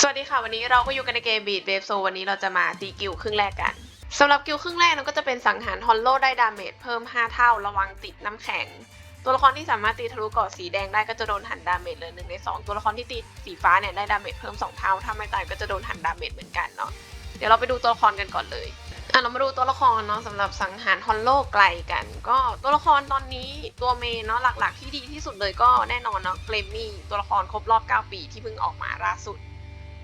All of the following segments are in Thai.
สวัสดีค่ะ วันนี้เราก็อยู่กันในเกมบีดเวฟโซวันนี้เราจะมาตีกิลครึ่งแรกกันสำหรับกิลครึ่งแรกเราก็จะเป็นสังหารฮอลโลได้ดาเมจเพิ่ม 5 เท่าระวังติดน้ำแข็ง ตัวละครที่สามารถตีทะลุเกาะสีแดงได้ก็จะโดนหันดาเมจเลยหนึ่งในสองตัวละครที่ตีสีฟ้าเนี่ยได้ดาเมจเพิ่ม 2 เท่า ถ้าไม่ตายก็จะโดนหันดาเมจเหมือนกันเนาะเดี๋ยวเราไปดูตัวละครกันก่อนเลยอะเรามาดูตัวละครเนาะสำหรับสังหารฮอลโลไกลกัน ก็ตัวละครตอนนี้ตัวเมนเนาะหลักๆ ที่ดีที่สุดเลยก็แน่นอนเนาะเกรมมี่ตัวละครครบรอบ 9 ปีที่เพิ่งออกมาล่าสุด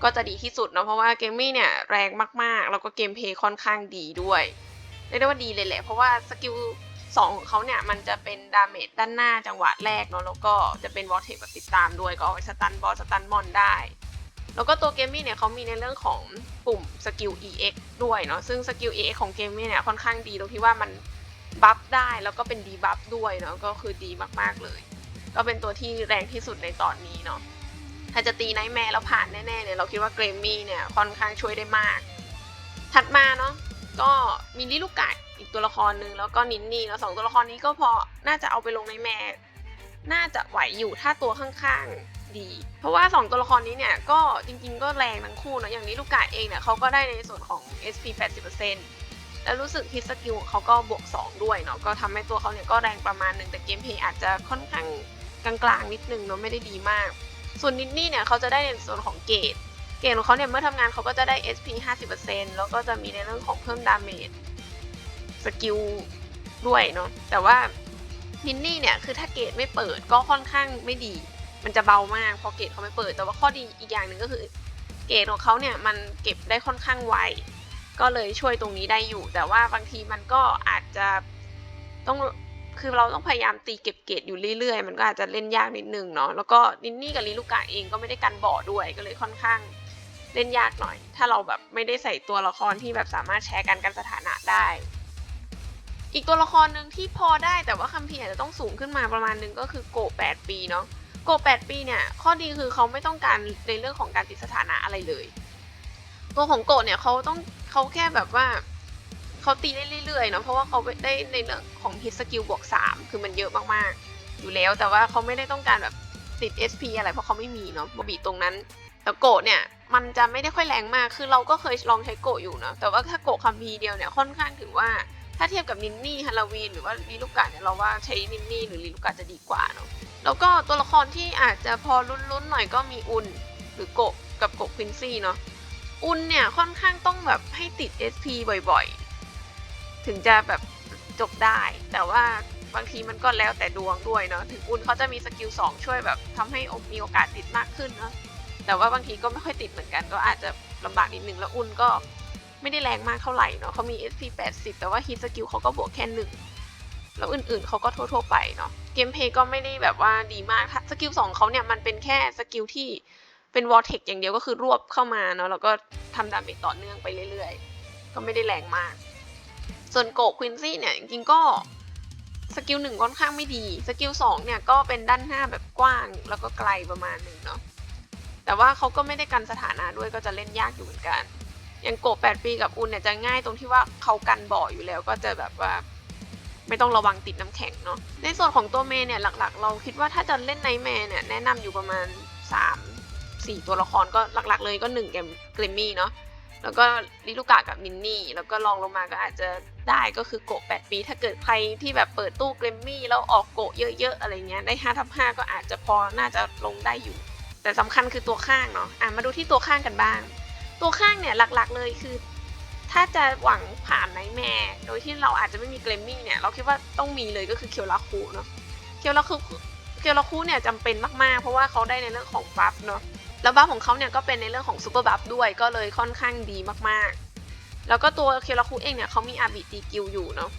ก็จะดีที่สุดเนาะเพราะว่าเกมมี่เนี่ยแรงมากๆ แล้วก็เกมเพย์ค่อนข้างดีด้วยเรียกได้ว่าดีเลยแหละ เพราะว่าสกิลสองของเขาเนี่ยมันจะเป็นดาเมจด้านหน้าจังหวะแรกเนาะแล้วก็จะเป็นวอลเทคแบบติดตามด้วยก็เอาไว้สตันบอสสตันมอนได้ แล้วก็ตัวเกมมี่เนี่ยเขามีในเรื่องของปุ่มสกิล EX ด้วยเนาะซึ่งสกิล EX ของเกมมี่เนี่ยค่อนข้างดีตรงที่ว่ามันบัฟได้แล้วก็เป็นดีบัฟด้วยเนาะก็คือดีมากๆเลย ก็เป็นตัวที่แรงที่สุดในตอนนี้เนาะ ถ้าจะตีไนท์แมร์แล้วผ่านแน่ๆเนี่ยเราคิดว่าเกรมมี่เนี่ยค่อนข้างช่วยได้มาก ถัดมาเนาะก็มีลิลูกไก่อีกตัวละครหนึ่งแล้วก็นินนี่แล้วสองตัวละครนี้ก็พอน่าจะเอาไปลงในแมร์น่าจะไหวอยู่ถ้าตัวข้างๆดี เพราะว่าสองตัวละครนี้เนี่ยก็จริงๆ ก็แรงทั้งคู่เนาะอย่างนี้ลูกไก่เองเนี่ยเขาก็ได้ในส่วนของ SP 80%แล้วรู้สึกฮิตสกิลเขาก็บวก 2 ด้วยเนาะก็ทำให้ตัวเขาเนี่ยก็แรงประมาณหนึ่งแต่เกมเพย์อาจจะค่อนข้างกลางๆนิดนึงเนาะไม่ได้ดีมาก ส่วนนินนี่เนี่ยเขาจะได้ในส่วนของเกรดเกรดของเขาเนี่ยเมื่อทำงานเขาก็จะได้ SP 50%แล้วก็จะมีในเรื่องของเพิ่มดาเมจสกิลด้วยเนาะแต่ว่านินนี่เนี่ยคือถ้าเกรดไม่เปิดก็ค่อนข้างไม่ดี มันจะเบามากพราะเกรดเขาไม่เปิด แต่ว่าข้อดีอีกอย่างหนึ่งก็คือ เกรดของเขาเนี่ยมันเก็บได้ค่อนข้างไวก็เลยช่วยตรงนี้ได้อยู่ แต่ว่าบางทีมันก็อาจจะต้อง คือเราต้องพยายามตีเก็บเกรดอยู่เรื่อยๆ มันก็อาจจะเล่นยากนิดนึงเนาะ แล้วก็นินนี่กับลิลูกะเองก็ไม่ได้กันบ่อด้วย ก็เลยค่อนข้างเล่นยากหน่อย ถ้าเราแบบไม่ได้ใส่ตัวละครที่แบบสามารถแชร์กันกันสถานะได้ อีกตัวละครหนึ่งที่พอได้แต่ว่าคัมพีร์อาจจะต้องสูงขึ้นมาประมาณนึงก็คือโกะ8ปีเนาะ โกะ8ปีเนี่ย ข้อดีคือเขาไม่ต้องการในเรื่องของการติดสถานะอะไรเลย ตัวของโกะเนี่ยเขาต้องเขาแค่แบบว่า เขาตีได้เรื่อยๆเนาะเพราะว่าเขาได้ในเรื่องของฮิตสกิลบวก 3 คือมันเยอะมากๆ อยู่แล้วแต่ว่าเขาไม่ได้ต้องการแบบติด SP อะไรเพราะเขาไม่มีเนาะบบีตรงนั้นแต่โกะเนี่ยมันจะไม่ได้ค่อยแรงมาก คือเราก็เคยลองใช้โกะอยู่เนาะแต่ว่าถ้าโกะคัมพีเดียวเนี่ยค่อนข้างถือว่าถ้าเทียบกับนินนี่ฮาโลวีนหรือว่าลีลูกกาเนี่ยเราว่าใช้นินนี่หรือลีลูกาจะดีกว่าเนาะแล้วก็ตัวละครที่อาจจะพอลุ้นๆหน่อยก็มีอุนหรือโกะกับโกะควินซี่เนาะอุนเนี่ยค่อนข้างต้องแบบให้ติด SP บ่อยๆ ถึงจะแบบจบได้ แต่ว่าบางทีมันก็แล้วแต่ดวงด้วยเนาะถึงอุนเขาจะมีสกิล2ช่วยแบบทำให้มีโอกาสติดมากขึ้นเนาะแต่ว่าบางทีก็ไม่ค่อยติดเหมือนกัน ก็อาจจะลำบากนิดนึงแล้วอุนก็ไม่ได้แรงมากเท่าไหร่เนาะเขามี SP 80 แต่ว่าฮิตสกิลเขาก็บวกแค่หนึ่งแล้วอื่นๆเขาก็ทั่วๆไปเนาะเกมเพย์ก็ไม่ได้แบบว่าดีมากสกิล2เขาเนี่ยมันเป็นแค่สกิลที่เป็นวอลเทคอย่างเดียวก็คือรวบเข้ามาเนาะแล้วก็ทำดาเมจต่อเนื่องไปเรื่อยๆ ก็ไม่ได้แรงมาก ส่วนโกควินซี่เนี่ยจริงๆก็สกิลหนึ่งค่อนข้างไม่ดี สกิลสองเนี่ยก็เป็นด้านหน้าแบบกว้างแล้วก็ไกลประมาณหนึ่งเนาะ แต่ว่าเขาก็ไม่ได้กันสถานะด้วยก็จะเล่นยากอยู่เหมือนกัน อย่างโกแปดปีกับอุนเนี่ยจะง่ายตรงที่ว่าเขากันบ่ออยู่แล้วก็จะแบบว่า ไม่ต้องระวังติดน้ำแข็งเนาะ ในส่วนของตัวเมย์เนี่ยหลักๆ เราคิดว่าถ้าจะเล่นไนท์แมร์เนี่ยแนะนำอยู่ประมาณ 3 4 ตัวละครก็หลักๆ เลยก็1เกมกรมมี่เนาะ แล้วก็ลิลูกะกับมินนี่ แล้วก็ลองลงมาก็อาจจะได้ก็คือโกะ8ปี ถ้าเกิดใครที่แบบเปิดตู้เกรมมี่แล้วออกโกะเยอะๆอะไรเงี้ยได้5ทับ5ก็อาจจะพอน่าจะลงได้อยู่ แต่สำคัญคือตัวข้างเนาะอะมาดูที่ตัวข้างกันบ้าง ตัวข้างเนี่ยหลักๆเลยคือ ถ้าจะหวังผ่านไนท์แมร์โดยที่เราอาจจะไม่มีเกรมมี่เนี่ยเราคิดว่าต้องมีเลยก็คือเคียวลาคูเนาะเคียวลาคูเคียวลาคูเนี่ยจำเป็นมากๆ เพราะว่าเขาได้ในเรื่องของบัฟเนาะ แล้วบัฟของเขาเนี่ยก็เป็นในเรื่องของซูเปอร์บัฟด้วยก็เลยค่อนข้างดีมากๆ แล้วก็ตัวเคียวลาคูเองเนี่ยเขามีอาบิตีกิลอยู่เนาะ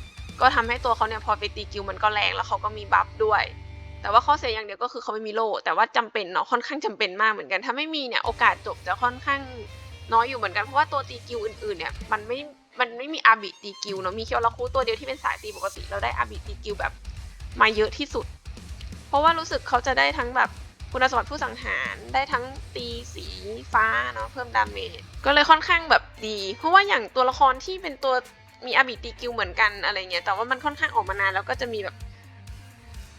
ก็ทำให้ตัวเขาเนี่ยพอไปตีกิลมันก็แรงแล้วเขาก็มีบัฟด้วย แต่ว่าข้อเสียอย่างเดียวก็คือเขาไม่มีโล่แต่ว่าจำเป็นเนาะค่อนข้างจำเป็นมากเหมือนกัน ถ้าไม่มีเนี่ยโอกาสจบจะค่อนข้างน้อยอยู่เหมือนกันเพราะว่าตัวตีกิลอื่นๆเนี่ยมันไม่มันไม่มีอาบิตีกิลเนาะมีเคียวลาคูตัวเดียวที่เป็นสายตีปกติเราได้อาบิตีกิลแบบมาเยอะที่สุด เพราะว่ารู้สึกเขาจะได้ทั้งแบบ คุณสมบัติผู้สังหารได้ทั้งตีสีฟ้าเนาะเพิ่มดาเมจก็เลยค่อนข้างแบบดี เพราะว่าอย่างตัวละครที่เป็นตัวมีอาบิตีกิลเหมือนกันอะไรเงี้ยแต่ว่ามันค่อนข้างออกมานานแล้วก็จะมีแบบ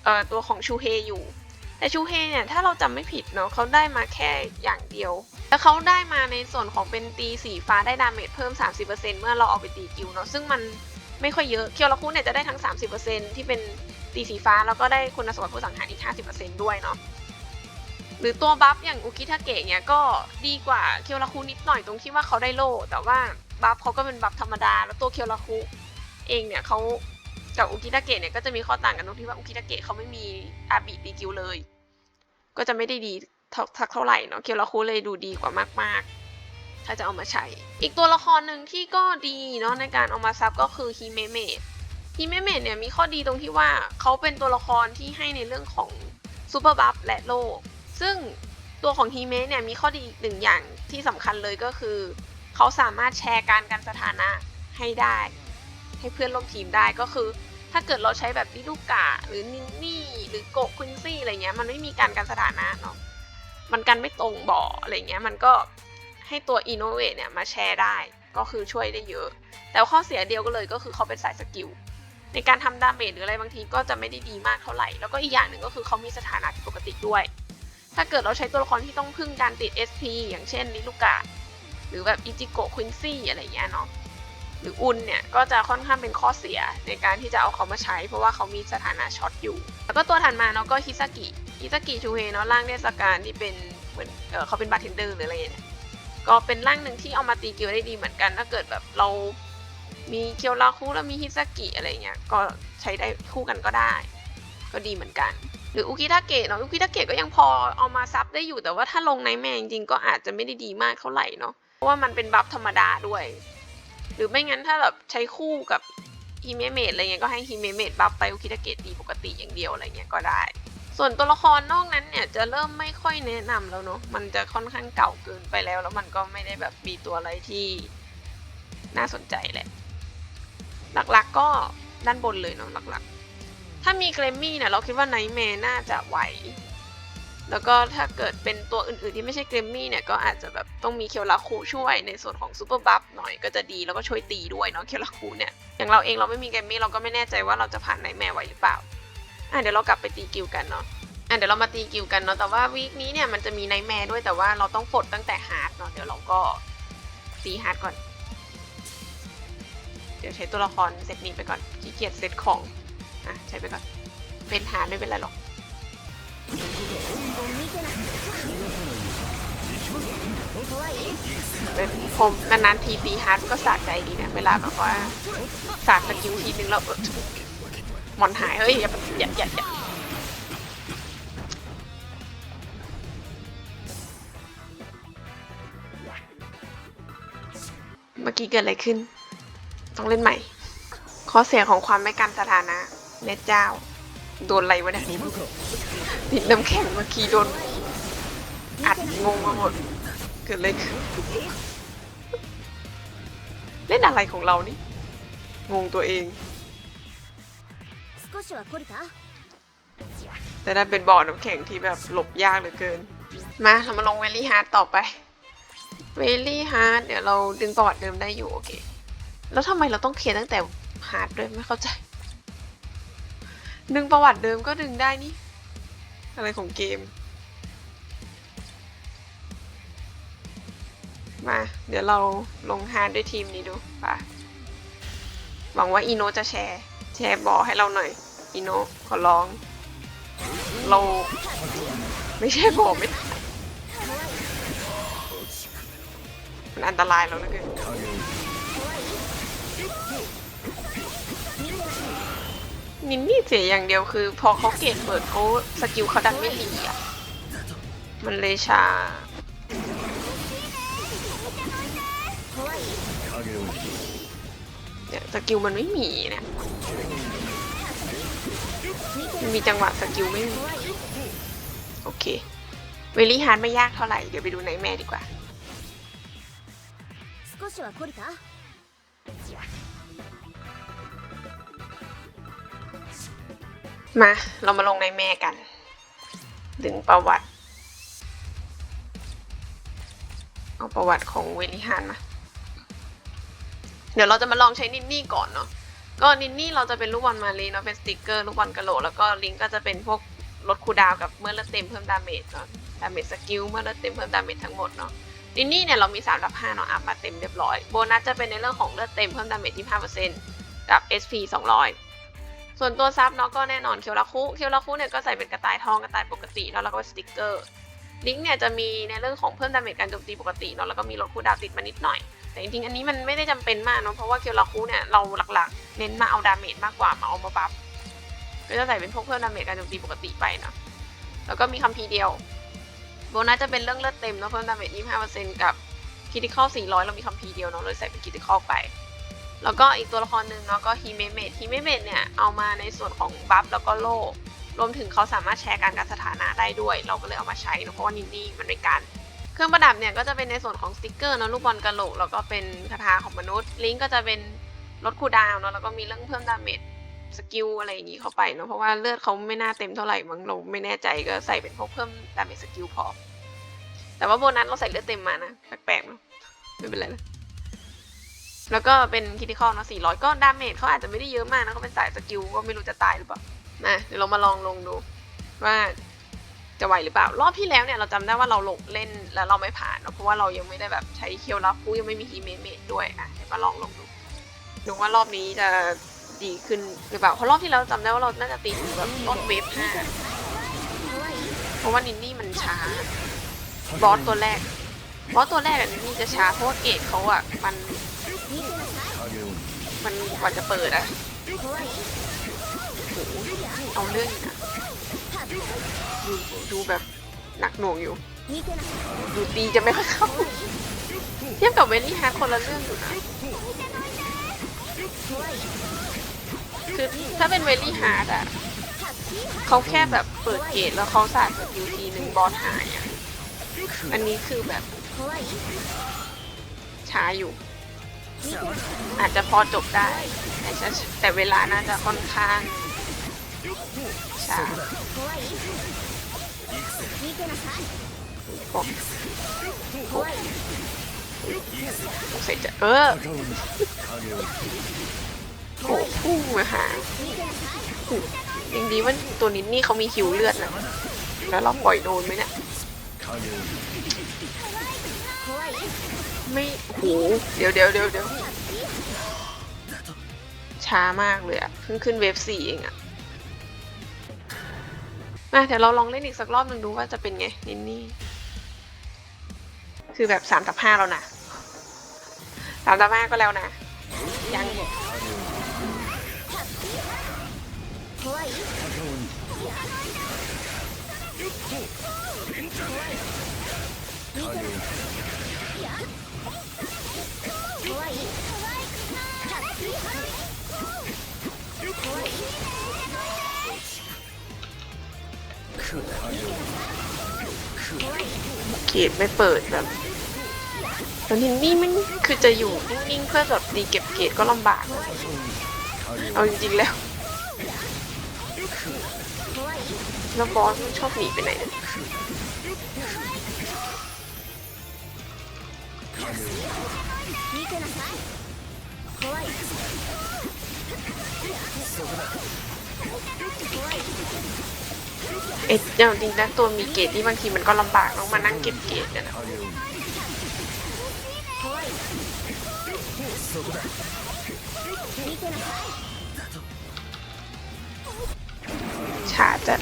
เอ่อตัวของชูเฮอยู่ แต่ชูเฮเนี่ยถ้าเราจำไม่ผิดเนาะเขาได้มาแค่อย่างเดียว แล้วเขาได้มาในส่วนของเป็นตีสีฟ้าได้ดาเมจเพิ่ม 30%เมื่อเราเอาไปตีกิวเนาะซึ่งมันไม่ค่อยเยอะเคียวราคุเนี่ยจะได้ทั้ง 30%ที่เป็นตีสีฟ้าแล้วก็ได้คุณสมบัติผู้สังหารอีก 50%ด้วยเนาะ หรือตัวบัฟอย่างอุกิทาเกะเนี่ยก็ดีกว่าเคียวราคุนิดหน่อยตรงที่ว่าเขาได้โล่แต่ว่าบัฟเขาก็เป็นบัฟธรรมดา แล้วตัวเคียวราคุเองเนี่ยเขากับอุกิทาเกะเนี่ยก็จะมีข้อต่างกันตรงที่ว่าอุกิทาเกะเขาไม่มีอาบิตีกิวเลย ก็จะไม่ได้ดีทักเท่าไหร่เนาะเคียวราคุเลยดูดีกว่ามาก ๆ ถ้าจะเอามาใช้ อีกตัวละครหนึ่งที่ก็ดีเนาะในการเอามาซับก็คือฮิเมเมะฮิเมเมะเนี่ยมีข้อดีตรงที่ว่าเขาเป็นตัวละครที่ให้ในเรื่องของซูเปอร์บัฟและโล ซึ่งตัวของฮิเมะเนี่ยมีข้อดีอีกหนึ่งอย่างที่สำคัญเลยก็คือ เขาสามารถแชร์การกันสถานะให้ได้ ให้เพื่อนร่วมทีมได้ก็คือ ถ้าเกิดเราใช้แบบดิลูกะหรือนินนี่ หรือโกควินซี่อะไรเงี้ยมันไม่มีการกันสถานะเนาะมันกันไม่ตรงบ่ออะไรเงี้ยมันก็ให้ตัวอินโนเวทเนี่ยมาแชร์ได้ก็คือช่วยได้เยอะ แต่ข้อเสียเดียวก็เลยก็คือเขาเป็นสายสกิลในการทำดาเมจหรืออะไรบางทีก็จะไม่ได้ดีมากเท่าไหร่ แล้วก็อีกอย่างหนึ่งก็คือเขามีสถานะผิดปกติด้วย ถ้าเกิดเราใช้ตัวละครที่ต้องพึ่งการติด SP อย่างเช่นนิลูกะ หรือแบบอิจิโกะควินซี่อะไรเงี้ยเนาะหรืออุนเนี่ยก็จะค่อนข้างเป็นข้อเสียในการที่จะเอาเขามาใช้ เพราะว่าเขามีสถานะช็อตอยู่ แล้วก็ตัวถัดมาเนาะก็ฮิซากิฮิซากิชูเฮเนาะร่างเทศกาลที่เป็นเหมือนเออเขาเป็นบาร์เทนเดอร์หรืออะไรเนี่ยก็เป็นร่างหนึ่งที่เอามาตีเกียวได้ดีเหมือนกัน ถ้าเกิดแบบเรามีเคียวราคุแล้วมีฮิซากิอะไรเงี้ยก็ใช้ได้คู่กันก็ได้ ก็ดีเหมือนกัน หรืออุกิทาเกะเนาะอุกิทาเกะก็ยังพอเอามาซับได้อยู่แต่ว่าถ้าลงในแม่จริงๆก็อาจจะไม่ได้ดีมากเท่าไหร่เนาะเพราะว่ามันเป็นบัฟธรรมดาด้วย หรือไม่งั้นถ้าแบบใช้คู่กับฮิเมเมดอะไรเงี้ยก็ให้ฮิเมเมดบัฟไปอุคิทาเกะดีปกติอย่างเดียวอะไรเงี้ยก็ได้ ส่วนตัวละครนอกนั้นเนี่ยจะเริ่มไม่ค่อยแนะนำแล้วเนาะมันจะค่อนข้างเก่าเกินไปแล้ว แล้วมันก็ไม่ได้แบบมีตัวอะไรที่น่าสนใจแหละ หลักๆก็ด้านบนเลยเนาะหลักๆ ถ้ามีเกรมมี่เนี่ยเราคิดว่าไนท์แมร์น่าจะไหว แล้วก็ถ้าเกิดเป็นตัวอื่นๆที่ไม่ใช่เกรมมี่เนี่ยก็อาจจะแบบต้องมีเคียวราคูช่วยในส่วนของซูเปอร์บัฟหน่อยก็จะดีแล้วก็ช่วยตีด้วยเนาะเคียวราคูเนี่ยอย่างเราเองเราไม่มีเกรมมี่เราก็ไม่แน่ใจว่าเราจะผ่านไนท์แมร์ไหวหรือเปล่าอะเดี๋ยวเรากลับไปตีกิวกันเนาะอะเดี๋ยวเรามาตีกิวกันเนาะแต่ว่าวีคนี้เนี่ยมันจะมีไนท์แมร์ด้วยแต่ว่าเราต้องปลดตั้งแต่ฮาร์ดเนาะเดี๋ยวเราก็ตีฮาร์ดก่อน เดี๋ยวใช้ตัวละครเซตนี้ไปก่อนขี้เกียจเซตของ อะใช้ไปก่อนเป็นฮาไม่เป็นไรหรอกเป็นผมนานๆทีตีฮาร์ดก็สะใจดีนะเวลาแบบว่าสาดสกิลทีนึงแล้วหมอนหายเฮ้ยอย่าอย่าอย่าอย่าเมื่อกี้เกิดอะไรขึ้น ต้องเล่นใหม่ ข้อเสียของความไม่กันสถานะ แม่เจ้า โดนอะไรวะเนี่ยติดน้ำแข็งเมื่อกี้โดน อัดงงมาหมด เกิดอะไรขึ้นเล่นอะไรของเรานี่ งงตัวเอง แต่นั่นเป็นบ่อน้ำแข็งที่แบบหลบยากเหลือเกิน มาเรามาลงเวลี่ฮาร์ดต่อไปเวลี่ฮาร์ดเดี๋ยวเราดึงปอดเดิมได้อยู่โอเค แล้วทำไมเราต้องเคลียร์ตั้งแต่ฮาร์ดด้วยไม่เข้าใจ ดึงประวัติเดิมก็ดึงได้นี่ อะไรของเกม มา เดี๋ยวเราลงฮาร์ดด้วยทีมนี้ดูป่ะหวังว่าอีโนจะแชร์ แชร์บอให้เราหน่อย อีโนขอร้อง เราไม่ใช่บอไม่ได้มันอันตรายแล้วนะเกิน นินนี่เสียอย่างเดียวคือ พอเขาเกตเปิดเขาสกิลเขาดันไม่ดีอะ มันเลยชาเนี่ยสกิลมันไม่มีเนี่ยมันมีจังหวะสกิลไม่มี โอเค เวลี่ฮาร์ดไม่ยากเท่าไหร่ เดี๋ยวไปดูไนแมร์ดีกว่า มา เรามาลงในแม่กัน ดึงประวัติ เอาประวัติของเวลิฮานมา เดี๋ยวเราจะมาลองใช้นินนี่ก่อนเนาะ ก็นินนี่เราจะเป็นลูกบอลมาลีเนาะ เป็นสติกเกอร์ลูกบอลกะโหลก แล้วก็ลิงก์ก็จะเป็นพวกลดคูดาวกับเมื่อเลือดเต็มเพิ่มดาเมจเนาะ ดาเมจสกิลเมื่อเลือดเต็มเพิ่มดาเมจทั้งหมดเนาะนินนี่เนี่ยเรามี3รับ5เนาะอัพมาเต็มเรียบร้อย โบนัสจะเป็นในเรื่องของเลือดเต็มเพิ่มดาเมจ25%กับ SP 200 ส่วนตัวซับเนาะก็แน่นอนเคียวราคุเคียวราคุเนี่ยก็ใส่เป็นกระต่ายทองกระต่ายปกติเนาะแล้วก็สติกเกอร์ลิงก์เนี่ยจะมีในเรื่องของเพิ่มดาเมจการโจมตีปกติเนาะแล้วก็มีลดคูดาวติดมานิดหน่อย แต่จริงๆอันนี้มันไม่ได้จำเป็นมากเนาะเพราะว่าเคียวราคุเนี่ยเราหลักๆ เน้นมาเอาดาเมจมากกว่ามาเอามาบัฟก็จะใส่เป็นพวกเพิ่มดาเมจการโจมตีปกติไปเนาะแล้วก็มีคัมภีร์เดียวโบนัสจะเป็นเรื่องเลือดเต็มเนาะเพิ่มดาเมจ25%กับคิติคอล400 เรามีคัมภีร์เดียวเนาะเลยใส่เป็นคิติคอลไป แล้วก็อีกตัวละครหนึ่งเนาะก็ฮีเมเมดฮีเมเมดเนี่ยเอามาในส่วนของบัฟแล้วก็โล่รวมถึงเขาสามารถแชร์การการสถานะได้ด้วย เราก็เลยเอามาใช้เนอะเพราะว่านินนี่มันเป็นการเครื่องประดับเนี่ยก็จะเป็นในส่วนของสติกเกอร์เนอะลูกบอลกระโหลกแล้วก็เป็นคาถาของมนุษย์ ลิงก์ก็จะเป็นลดคูดาวเนอะแล้วก็มีเรื่องเพิ่มดาเมจสกิลอะไรอย่างงี้เข้าไปเนอะเพราะว่าเลือดเขาไม่น่าเต็มเท่าไหร่มั้งเราไม่แน่ใจก็ใส่เป็นพวกเพิ่มดาเมจสกิลพอ แต่ว่าโบนัสเราใส่เลือดเต็มมานะแปลกๆเนอะไม่เป็นไรนะ แล้วก็เป็นคิติคอลเนาะ400 ก็ดาเมจเขาอาจจะไม่ได้เยอะมากนะเขาเป็นสายสกิลก็ไม่รู้จะตายหรือเปล่านะเดี๋ยวเรามาลองลงดูว่าจะไหวหรือเปล่า รอบที่แล้วเนี่ยเราจำได้ว่าเราหลงเล่นแล้วเราไม่ผ่านเนะเพราะว่าเรายังไม่ได้แบบใช้เคียวรับกูยังไม่มีฮีเมจด้วยอะเดี๋ยวมาลองลงดูดูว่ารอบนี้จะดีขึ้นหรือเปล่าเพราะรอบที่แล้วจำได้ว่าเราน่าจะตีถึงแบบต้นเวฟห้าเพราะว่านินนี่มันช้าบอสตัวแรกบอสตัวแรกอะนินนี่จะช้าเพราะว่าเกตเขาอะมัน มันกว่าจะเปิดอะเอาเรื่องอยู่ะดูดูแบบหนักหน่วงอยู่ ดูตีจะไม่ค่อยเข้าเทียบกับเวลี่ฮาร์ดคนละเรื่องอยู่นะ คือถ้าเป็นเวลี่ฮาร์ดอะเขาแค่แบบเปิดเกตแล้วเขาสาดสกิลทีหนึ่งบอลหายอะอันนี้คือแบบช้าอยู่ อาจจะพอจบได้ แต่เวลาน่าจะค่อนข้างช้าเสร็จจะเออโอ้พุ่งมาหาอย่างดีว่าตัวนิดนี่เขามีหิวเลือดนะแล้วเราปล่อยโดนไหมเนี่ย ไม่โหเดี๋ยวเดี๋ยวเดี๋ยวเดี๋ยวช้ามากเลยอะเพิ่งขึ้นเวฟสี่เองอะมาเดี๋ยวเราลองเล่นอีกสักรอบหนึ่งดูว่าจะเป็นไงนินนี่ คือแบบสามตับห้าแล้วนะสามตับห้าก็แล้วนะ ยัง เกตไม่เปิดแบบแล้วนินนี่มันคือจะอยู่นิ่งๆเพื่อแบบตีเก็บเกตก็ลำบากนะเอาจริงๆแล้ว怖いแล้วบอสมันชอบหนีไปไหนเนี่ย เอ็ดเดี๋ยดีนะตัวมีเกตที่บางทีมันก็ลำบากต้องมานั่งเก็บเกตนะชาจะ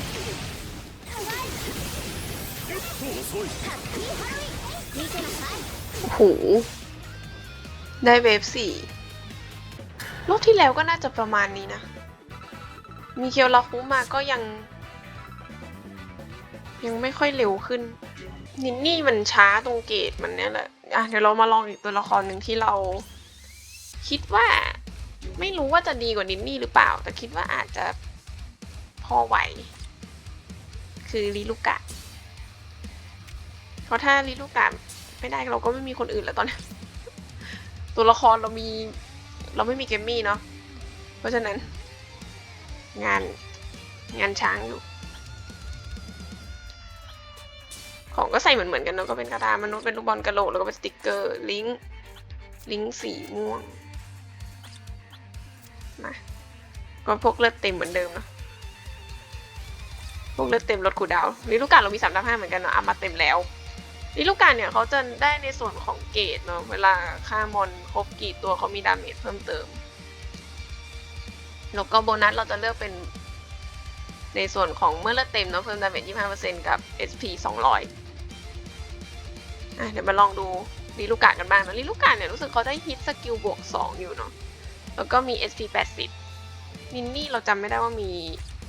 หู ได้เวฟสี่รอบที่แล้วก็น่าจะประมาณนี้นะ มีเคียวลาคุมาก็ยัง ยังไม่ค่อยเร็วขึ้น นินนี่มันช้าตรงเกตมันเนี่ยแหละ อะเดี๋ยวเรามาลองอีกตัวละครหนึ่งที่เรา คิดว่า ไม่รู้ว่าจะดีกว่านินนี่หรือเปล่า แต่คิดว่าอาจจะพอไหว คือลิลูกะเพราะถ้าลิลูกะไม่ได้เราก็ไม่มีคนอื่นแล้วตอนนี้ตัวละครเรามี เราไม่มีเกมมี่เนาะเพราะฉะนั้น งานงานช้างอยู่ ของก็ใส่เหมือนเหมือนๆกันเนาะก็เป็นกระดามนุษย์เป็นลูกบอลกระโหลกแล้วก็เป็นสติกเกอร์ลิงก์ลิงก์สีม่วงมาก็พกเลือดเต็มเหมือนเดิมเนาะพวกเลือดเต็มลดคูลดาวน์ลิลูกการเรามีสามดับห้าเหมือนกันเนาะเอามาเต็มแล้วลิลูกการเนี่ยเขาจะได้ในส่วนของเกรดเนาะเวลาฆ่ามอนครบกี่ตัวเขามีดาเมจเพิ่มเติมแล้วก็โบนัสเราจะเลือกเป็นในส่วนของเมื่อเลือดเต็มเนาะเพิ่มดาเมจ25%กับ SP 200 อะเดี๋ยวมาลองดูลิลูกกากันบ้างนะลิลูกกาเนี่ยรู้สึกเขาได้ฮิตสกิลบวก 2 อยู่เนาะแล้วก็มี SP 80นินนี่เราจำไม่ได้ว่ามี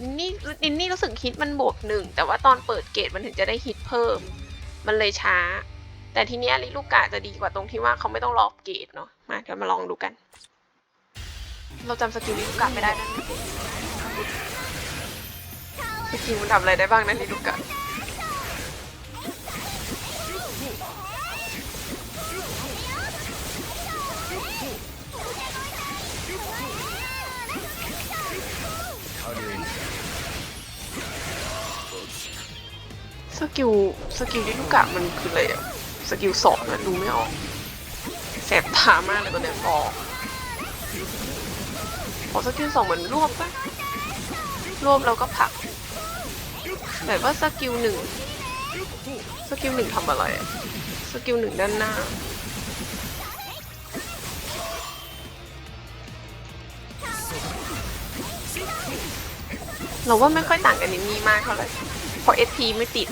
นินนี่นินนี่รู้สึกฮิตมันบวกหนึ่งแต่ว่าตอนเปิดเกตมันถึงจะได้ฮิตเพิ่ม มันเลยช้า แต่ทีเนี้ยลิลูกกาจะดีกว่าตรงที่ว่าเขาไม่ต้องรอเกตเนาะมาเดี๋ยวมาลองดูกัน เราจำสกิลลิลูกกาไม่ได้นั่นสกิลมันทำอะไรได้บ้างนะลิลูกกา สกิลสกิลลิลูกกามันคืออะไรอะสกิลสองอะดูไม่ออกแสบตามากเลยตอนเนี้ยออกขอสกิลสองเหมือนรวบปะรวบแล้วก็ผักแต่ว่าสกิลหนึ่งสกิลหนึ่งทำอะไรอะสกิลหนึ่งด้านหน้าเราว่าไม่ค่อยต่างกันนินนี่มากเท่าไหร่ เพราะ SP ไม่ติด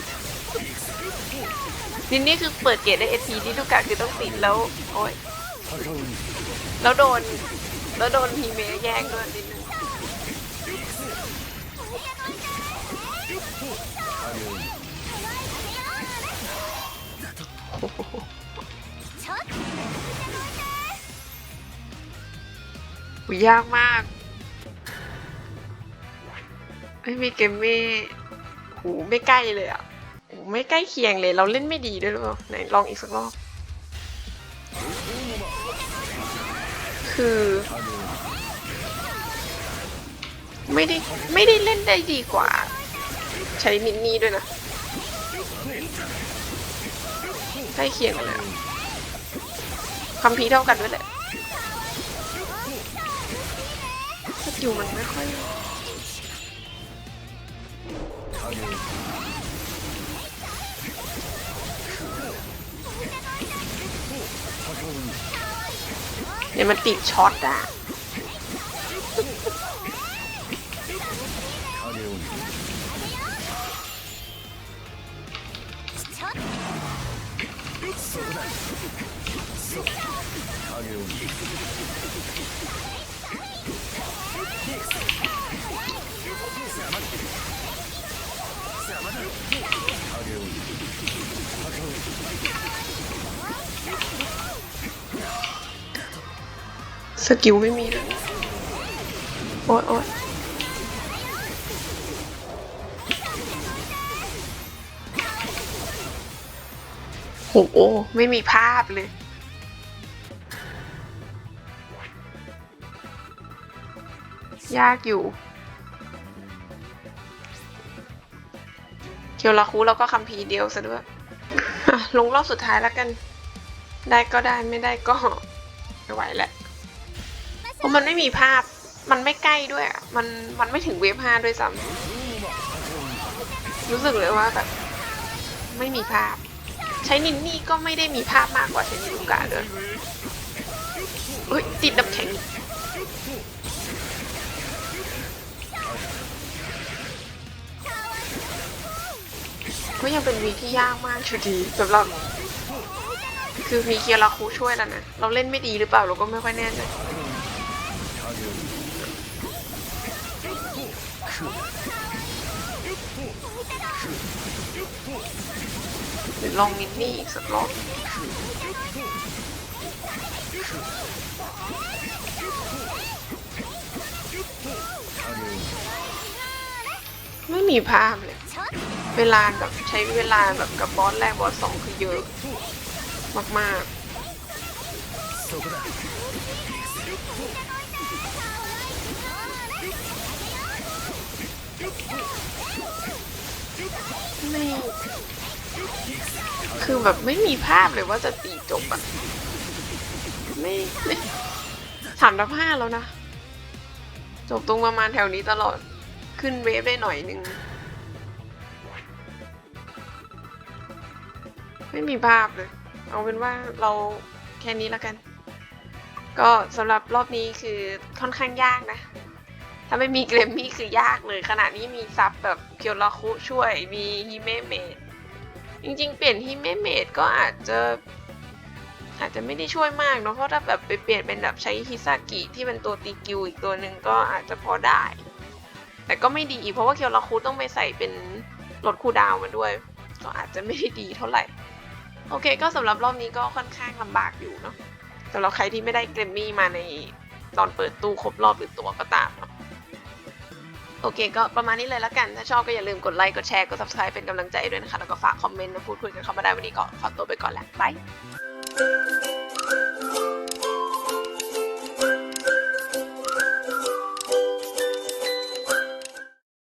นินนี่คือเปิดเกตได้ SP ที่ทุกการคือต้องติดแล้วโอ้ยแล้วโดน แล้วโดนพีเมย์แย่งด้วยนิดนึงโหยากมาก ไม่มีเกมไม่ โหไม่ใกล้เลยอะโหไม่ใกล้เคียงเลย เราเล่นไม่ดีด้วยหรือเปล่าไหนลองอีกสักรอบ คือ ไม่ได้ไม่ได้เล่นได้ดีกว่า ใช้มินนี่ด้วยนะใกล้เคียงกันแล้วคัมพีเท่ากันด้วยแหละสกิลมันไม่ค่อย เนี่ยมันติดช็อตอะ กิลไม่มีเลยโอ๊ยโอ๊ยโหไม่มีภาพเลย ยากอยู่เคียวลาคูแล้วก็คัมภีเดียวซะด้วยลงรอบสุดท้ายแล้วกัน ได้ก็ได้ไม่ได้ก็ไม่ไหวแหละ มันไม่มีภาพ มันไม่ใกล้ด้วย มัน มันไม่ถึงเวฟห้าด้วยซ้ำรู้สึกเลยว่าแบบ ไม่มีภาพ ใช้นินนี่ก็ไม่ได้มีภาพมากกว่าใช้นิลูกาเลยเฮ้ยติดน้ำแข็งก็ยังเป็นวีที่ยากมากชุดีสำหรับ คือมีเคียราคูช่วยแล้วนะ เราเล่นไม่ดีหรือเปล่าเราก็ไม่ค่อยแน่ใจ ลองมินนี่อีกสักรอบไม่มีภาพเลย เวลาแบบใช้เวลาแบบกับบอสแรกบอสสองคือเยอะ มากๆ คือแบบไม่มีภาพเลยว่าจะตีจบอะไม่สามทับห้าแล้วนะ จบตรงประมาณแถวนี้ตลอดขึ้นเวฟได้หน่อยนึง ไม่มีภาพเลย เอาเป็นว่าเราแค่นี้แล้วกัน ก็สำหรับรอบนี้คือค่อนข้างยากนะ ถ้าไม่มีเกรมมี่คือยากเลย ขณะนี้มีซับแบบเคียวราคุช่วยมีฮิเมเมะ จริงๆ เปลี่ยนฮิเมเมดก็อาจจะอาจจะไม่ได้ช่วยมากเนอะเพราะถ้าแบบไปเปลี่ยนเป็นแบบใช้ฮิซากิที่เป็นตัวตีกิวอีกตัวหนึ่งก็อาจจะพอได้ แต่ก็ไม่ดีเพราะว่าเคียวราคุต้องไปใส่เป็นลดคูดาวมาด้วย ก็อาจจะไม่ได้ดีเท่าไหร่ โอเค ก็สำหรับรอบนี้ก็ค่อนข้างลำบากอยู่เนาะสำหรับใครที่ไม่ได้เกรมมี่มาในตอนเปิดตู้ครบรอบหรือตัวก็ตามเนาะ โอเคก็ประมาณนี้เลยแล้วกัน ถ้าชอบก็อย่าลืมกดไลค์กดแชร์กด subscribe เป็นกำลังใจด้วยนะคะ แล้วก็ฝากคอมเมนต์มาพูดคุยกันเข้ามาได้วันนี้ก็ขอตัวไปก่อนแล้วบาย